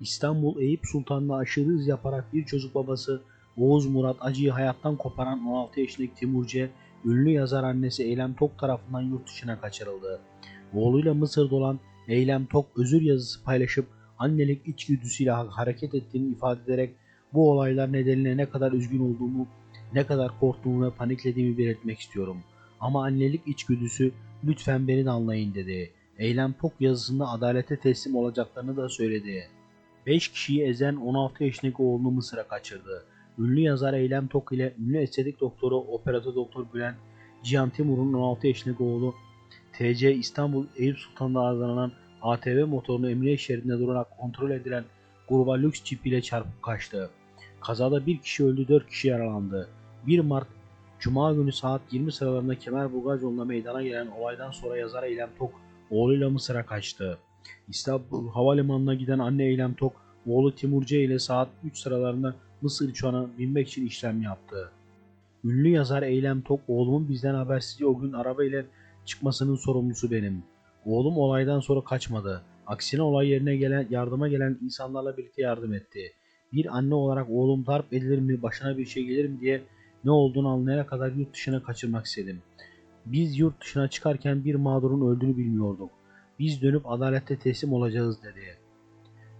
İstanbul Eyüp Sultan'la aşırı hız yaparak bir çocuk babası Oğuz Murat Acı'yı hayattan koparan 16 yaşındaki Timurce, ünlü yazar annesi Eylem Tok tarafından yurt dışına kaçırıldı. Oğluyla Mısır'da olan Eylem Tok özür yazısı paylaşıp annelik içgüdüsüyle ha- hareket ettiğini ifade ederek bu olaylar nedeniyle ne kadar üzgün olduğumu, ne kadar korktuğumu ve paniklediğimi belirtmek istiyorum. Ama annelik içgüdüsü lütfen beni de anlayın dedi. Eylem Tok yazısında adalete teslim olacaklarını da söyledi. 5 kişiyi ezen 16 yaşındaki oğlunu Mısır'a kaçırdı. Ünlü yazar Eylem Tok ile ünlü estetik doktoru operatör doktor Bülent Cihan Timur'un 16 yaşındaki oğlu TC İstanbul Eyüp Sultan'da arızalanan ATV motorunu emniyet şeridinde durarak kontrol edilen gruba lüks çip ile çarpıp kaçtı. Kazada bir kişi öldü 4 kişi yaralandı. 1 Mart Cuma günü saat 20 sıralarında Kemerburgaz yolunda meydana gelen olaydan sonra yazar Eylem Tok oğluyla Mısır'a kaçtı. İstanbul Havalimanı'na giden anne Eylem Tok oğlu Timurce ile saat 3 sıralarında Mısır uçağına binmek için işlem yaptı. Ünlü yazar Eylem Tok oğlumun bizden habersizce o gün araba ile çıkmasının sorumlusu benim. Oğlum olaydan sonra kaçmadı. Aksine olay yerine gelen yardıma gelen insanlarla birlikte yardım etti. Bir anne olarak oğlum darp edilir mi, başına bir şey gelir mi diye ne olduğunu anlayana kadar yurt dışına kaçırmak istedim. Biz yurt dışına çıkarken bir mağdurun öldüğünü bilmiyorduk. Biz dönüp adalette teslim olacağız dedi.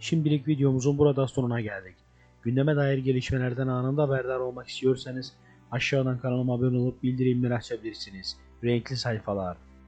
Şimdilik videomuzun burada sonuna geldik. Gündeme dair gelişmelerden anında haberdar olmak istiyorsanız aşağıdan kanalıma abone olup bildirimleri açabilirsiniz. Renkli sayfalar.